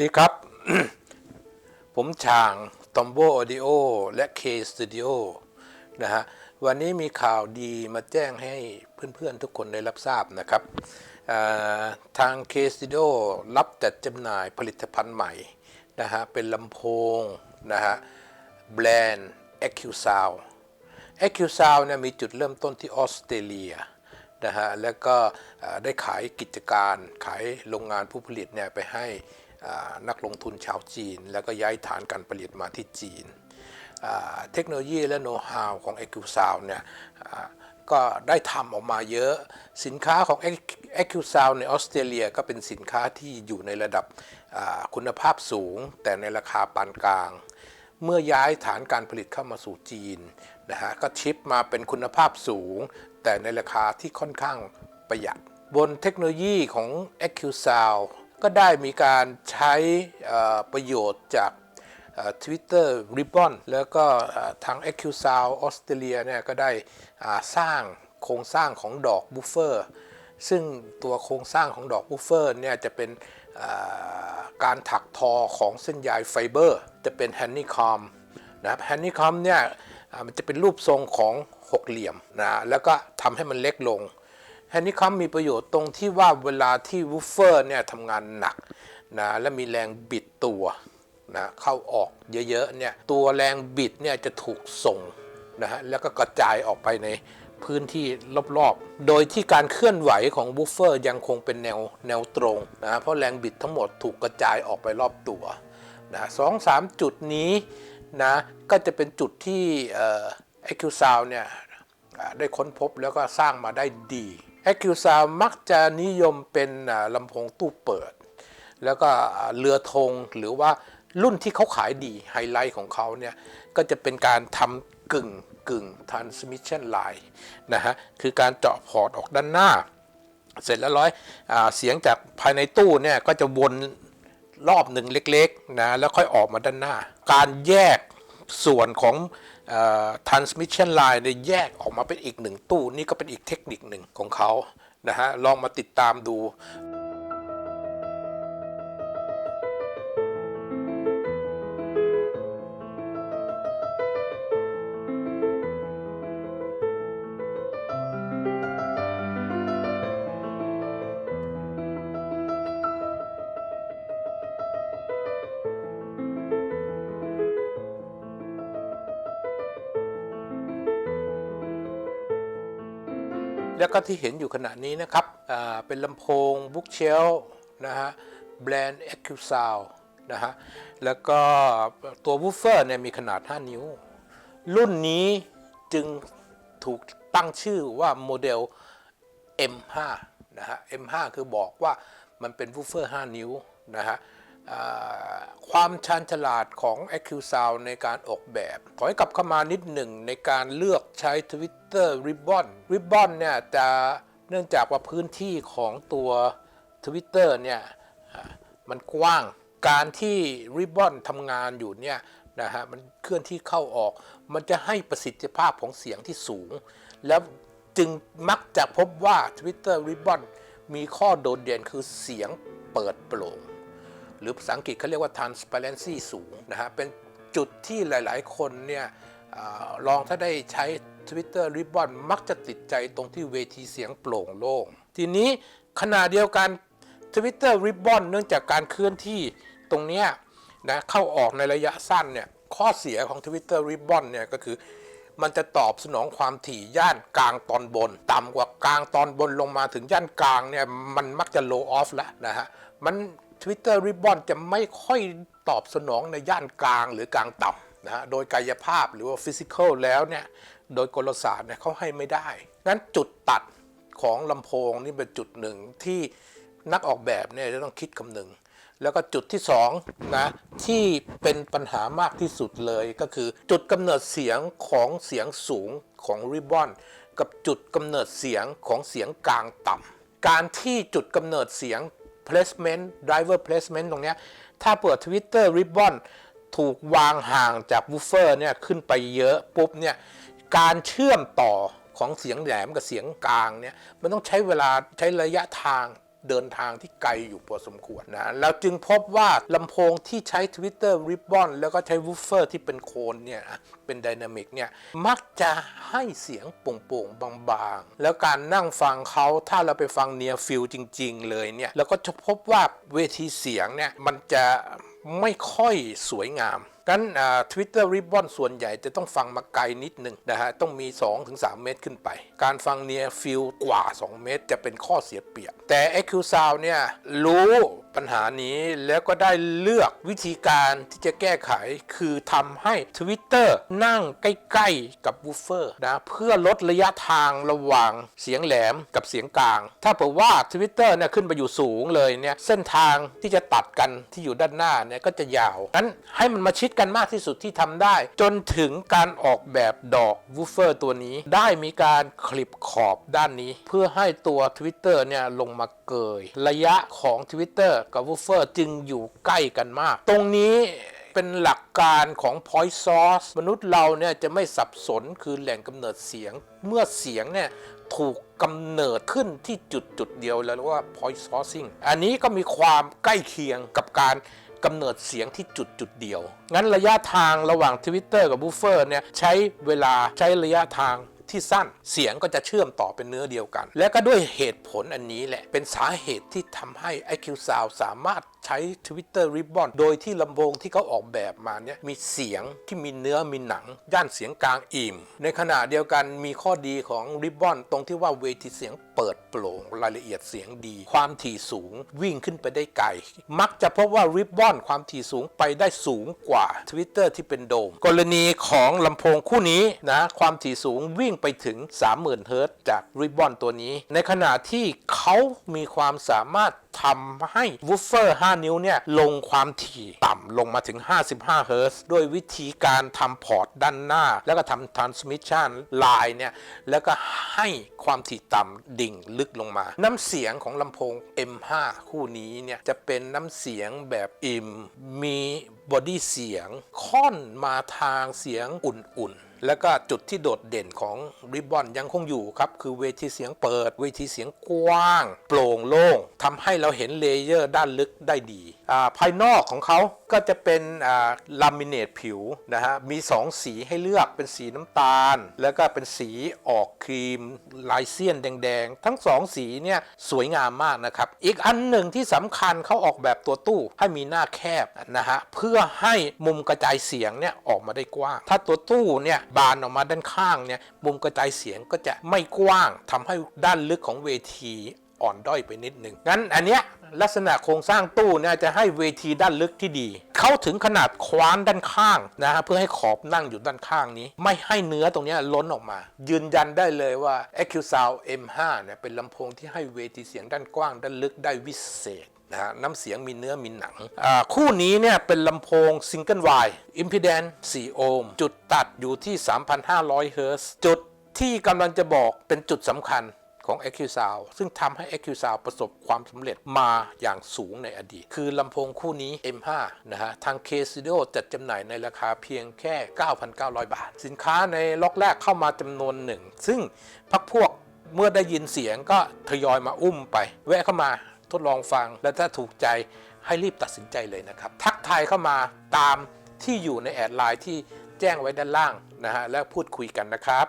ดีครับ ผมช่างตอมโบออดิโอและ K Studio นะฮะ วันนี้มีข่าวดีมาแจ้งให้เพื่อนๆทุกคนได้รับทราบนะครับอ่าทาง K Studio รับจัดจำหน่ายผลิตภัณฑ์ใหม่นะฮะ เป็นลำโพงนะฮะ แบรนด์ EQ Sound EQ Sound เนี่ยมีจุดเริ่มต้นที่ออสเตรเลียนะฮะ แล้วก็ได้ขายกิจการขายโรงงานผู้ผลิตเนี่ยไปให้ นักลงทุนชาวจีน แล้วก็ย้ายฐานการผลิตมาที่จีน เทคโนโลยีและโน้ตฮาวของ e q s o u n d เนี่ยก็ได้ทำออกมาเยอะ สินค้าของ e q s o u n d ในออสเตรเลียก็เป็นสินค้าที่อยู่ในระดับคุณภาพสูง แต่ในราคาปานกลาง เมื่อย้ายฐานการผลิตเข้ามาสู่จีนนะฮะก็ชิปมาเป็นคุณภาพสูง แต่ในราคาที่ค่อนข้างประหยัด บนเทคโนโลยีของ e q s o u n d ก็ได้มีการใช้ประโยชน์จากทวิตเตอร์ริบบอนแล้วก็เอ่อทาง e q s o u n d ออสเตรเลียเนี่ยก็ได้สร้างโครงสร้างของดอกบูฟเฟอร์ซึ่งตัวโครงสร้างของดอกบูฟเฟอร์เนี่ยจะเป็นการถักทอของเส้นใยไฟเบอร์ จะเป็นแฮนนี่คอมนะครับแฮนนี่คอมเนี่ยมันจะเป็นรูปทรงของหกเหลี่ยมนะแล้วก็ทำให้มันเล็กลง แฮนนี่คอมมีประโยชน์ตรงที่ว่าเวลาที่วูฟเฟอร์เนี่ยทำงานหนักนะและมีแรงบิดตัวนะเข้าออกเยอะๆเนี่ยตัวแรงบิดเนี่ยจะถูกส่งนะฮะแล้วก็กระจายออกไปในพื้นที่รอบๆ โดยที่การเคลื่อนไหวของวูฟเฟอร์ยังคงเป็นแนวแนวตรงนะเพราะแรงบิดทั้งหมดถูกกระจายออกไปรอบตัวนะสองสามจุดนี้นะก็จะเป็นจุดที่เอ่อ EQ Sound เนี่ยได้ค้นพบแล้วก็สร้างมาได้ดี a q s o u n d มักจะนิยมเป็นลำโพงตู้เปิด แล้วก็เรือธงหรือว่ารุ่นที่เขาขายดีไฮไลท์ของเขาเนี่ย ก็จะเป็นการทำกึ่งกึ่ง transmission line นะฮะ คือการเจาะพอร์ตออกด้านหน้า เสร็จแล้วร้อยอเสียงจากภายในตู้เนี่ย ก็จะวนรอบหนึ่งเล็กๆนะแล้วค่อยออกมาด้านหน้า การแยก ส่วนของ transmission line เนี่ยแยกออกมาเป็นอีกหนึ่งตู้ นี่ก็เป็นอีกเทคนิคหนึ่งของเขานะฮะลองมาติดตามดู แล้วก็ที่เห็นอยู่ขณะนี้นะครับเป็นลำโพงบุ๊กเชลนะฮะแบรนด์ e q s o u n d นะฮะแล้วก็ตัววูฟเฟอร์เนี่ยมีขนาด 5 นิ้ว รุ่นนี้จึงถูกตั้งชื่อว่าโมเดล M5 นะฮะ M5 คือบอกว่ามันเป็นวูฟเฟอร์ 5 นิ้วนะฮะ ความชาญฉลาดของ EQ Sound ในการออกแบบ ขอให้กลับเข้ามานิดหนึ่งในการเลือกใช้ Twitter Ribbon Ribbon เนี่ยจะเนื่องจากว่าพื้นที่ของตัว Twitter เนี่ยมันกว้างการที่ Ribbon ทำงานอยู่เนี่ยนะฮะมันเคลื่อนที่เข้าออก มันจะให้ประสิทธิภาพของเสียงที่สูง แล้วจึงมักจะพบว่า Twitter Ribbon มีข้อโดดเด่นคือเสียงเปิดโปร่ง หรือภาษาอังกฤษเขาเรียกว่า transparency สูงนะฮะเป็นจุดที่หลาย ๆ คนเนี่ยอลองถ้าได้ใช้ Twitter Ribbon มักจะติดใจตรงที่เวทีเสียงโปร่งโล่ง ทีนี้ขณะเดียวกัน Twitter Ribbon เนื่องจากการเคลื่อนที่ตรงเนี้ยนะเข้าออกในระยะสั้นเนี่ยข้อเสียของ Twitter Ribbon เนี่ยก็คือ มันจะตอบสนองความถี่ย่านกลางตอนบน ต่ำกว่ากลางตอนบนลงมาถึงย่านกลางเนี่ยมันมักจะ low off แล้วนะฮะมัน Twitter Ribbon จะไม่ค่อยตอบสนองในย่านกลางหรือกลางต่ำนะฮะโดยกายภาพหรือว่า physical แล้วเนี่ยโดยกลศาสตร์เนี่ยเขาให้ไม่ได้ งั้นจุดตัดของลำโพงนี่เป็นจุดหนึ่งที่นักออกแบบเนี่ยจะต้องคิดคำนึง แล้วก็จุดที่สองนะที่เป็นปัญหามากที่สุดเลยก็คือจุดกำเนิดเสียงของเสียงสูงของริบบอนกับจุดกำเนิดเสียงของเสียงกลางต่ำการที่จุดกำเนิดเสียง placement driver placement ตรงนี้ ถ้าเปิด Twitter Ribbon ถูกวางห่างจากวูฟเฟอร์เนี่ยขึ้นไปเยอะปุ๊บเนี่ยการเชื่อมต่อของเสียงแหลมกับเสียงกลางเนี่ยมันต้องใช้เวลาใช้ระยะทาง เดินทางที่ไกลอยู่พอสมควรนะแล้วจึงพบว่าลำโพงที่ใช้ Twitter Ribbon แล้วก็ใช้วูฟเฟอร์ที่เป็นโคนเนี่ยเป็นไดนามิกเนี่ยมักจะให้เสียงโป่งๆบางๆ แล้วการนั่งฟังเขาถ้าเราไปฟังเนียฟิลจริง ๆ เลยเนี่ยเราก็จะพบว่าเวทีเสียงเนี่ยมันจะไม่ค่อยสวยงาม กันทวิตเตอร์ริบบอนส่วนใหญ่จะต้องฟังมาไกลนิดนึงนะฮะต้องมี 2-3 เมตรขึ้นไป การฟังเนียฟิลกว่า 2 เมตรจะเป็นข้อเสียเปรียบ แต่ EQ Sound เนี่ยรู้ ปัญหานี้แล้วก็ได้เลือกวิธีการที่จะแก้ไข คือทำให้ Twitter นั่งใกล้ๆกับวูฟเฟอร์นะเพื่อลดระยะทางระหว่างเสียงแหลมกับเสียงกลาง ถ้าเผื่อว่า Twitter เนี่ยขึ้นไปอยู่สูงเลยเนี่ยเส้นทางที่จะตัดกันที่อยู่ด้านหน้าเนี่ยก็จะยาวนั้นให้มันมาชิดกันมากที่สุดที่ทำได้ จนถึงการออกแบบดอกวูฟเฟอร์ตัวนี้ได้มีการคลิปขอบด้านนี้ เพื่อให้ตัว Twitter เนี่ยลงมาเกย ระยะของ Twitter กับวูเฟอร์จึงอยู่ใกล้กันมาก ตรงนี้เป็นหลักการของ point source มนุษย์เราเนี่ยจะไม่สับสนคือแหล่งกำเนิดเสียง เมื่อเสียงเนี่ยถูกกำเนิดขึ้นที่จุดจุดเดียวแล้วเรียกว่า point sourcing อันนี้ก็มีความใกล้เคียงกับการกำเนิดเสียงที่จุดจุดเดียว งั้นระยะทางระหว่าง Twitter กับ Buffer เนี่ยใช้เวลาใช้ระยะทาง ที่สั้น เสียงก็จะเชื่อมต่อเป็นเนื้อเดียวกัน และก็ด้วยเหตุผลอันนี้แหละเป็นสาเหตุที่ทำให้ IQ Sound สามารถ ใช้ Twitter Ribbon โดยที่ลำโพงที่เขาออกแบบมาเนี่ยมีเสียงที่มีเนื้อมีหนัง ย่านเสียงกลางอิ่ม ในขณะเดียวกันมีข้อดีของ Ribbon ตรงที่ว่าเวทีเสียงเปิดโปร่งรายละเอียดเสียงดี ความถี่สูงวิ่งขึ้นไปได้ไกล มักจะพบว่า Ribbon ความถี่สูงไปได้สูงกว่า Twitter ที่เป็นโดม กรณีของลำโพงคู่นี้นะความถี่สูงวิ่งไปถึง 30,000เฮิรตจาก Ribbon ตัวนี้ ในขณะที่เขามีความสามารถทำให้วูฟเฟอร์ 5 นิ้วเนี่ยลงความถี่ต่ำลงมาถึง 55 เฮิรตซ์ด้วยวิธีการทำพอร์ตด้านหน้า แล้วก็ทำ transmission line เนี่ย แล้วก็ให้ความถี่ต่ำดิ่งลึกลงมา น้ำเสียงของลำโพง M5 คู่นี้เนี่ย จะเป็นน้ำเสียงแบบอิ่ม มีบอดี้เสียงค่อนมาทางเสียงอุ่นๆ แล้วก็จุดที่โดดเด่นของริบบอนยังคงอยู่ครับคือเวทีเสียงเปิด เวทีเสียงกว้าง โปร่งโล่งทำให้เราเห็นเลเยอร์ด้านลึกได้ดีภายนอกของเขาก็จะเป็นลามิเนตผิวนะฮะมี 2 สีให้เลือกเป็นสีน้ำตาล แล้วก็เป็นสีออกครีมลายเซียนแดง ๆ ทั้ง 2 สีเนี่ยสวยงามมากนะครับ อีกอันหนึ่งที่สำคัญเขาออกแบบตัวตู้ให้มีหน้าแคบนะฮะเพื่อให้มุมกระจายเสียงเนี่ยออกมาได้กว้าง ถ้าตัวตู้เนี่ยบานออกมาด้านข้างเนี่ยมุมกระจายเสียงก็จะไม่กว้างทำให้ด้านลึกของเวทีอ่อนด้อยไปนิดหนึ่งงั้นอันเนี้ยลักษณะโครงสร้างตู้เนี่ยจะให้เวทีด้านลึกที่ดี เข้าถึงขนาดคว้านด้านข้างนะฮะเพื่อให้ขอบนั่งอยู่ด้านข้างนี้ ไม่ให้เนื้อตรงเนี้ยล้นออกมา ยืนยันได้เลยว่า EQ Sound M5 เนี่ยเป็นลำโพงที่ให้เวทีเสียงด้านกว้างด้านลึกได้วิเศษ นะน้ำเสียงมีเนื้อมีหนัง คู่นี้เนี่ยเป็นลำโพงซิงเกิลไวอิมพีแดน4โอห์มจุดตัดอยู่ที่ 3,500 เฮิรตซ์จุดที่กำลังจะบอกเป็นจุดสำคัญของ EQ Sound ซึ่งทำให้ EQ Sound ประสบความสำเร็จมาอย่างสูงในอดีต คือลำโพงคู่นี้ M5 นะฮะ ทาง K Studio จัดจำหน่ายในราคาเพียงแค่ 9,900 บาท สินค้าในล็อกแรกเข้ามาจำนวนหนึ่ง ซึ่งพักพวกเมื่อได้ยินเสียงก็ทยอยมาอุ้มไป แวะเข้ามา ทดลองฟัง และถ้าถูกใจให้รีบตัดสินใจเลยนะครับ ทักทายเข้ามาตามที่อยู่ในแอดไลน์ที่แจ้งไว้ด้านล่างนะฮะแล้วพูดคุยกันนะครับ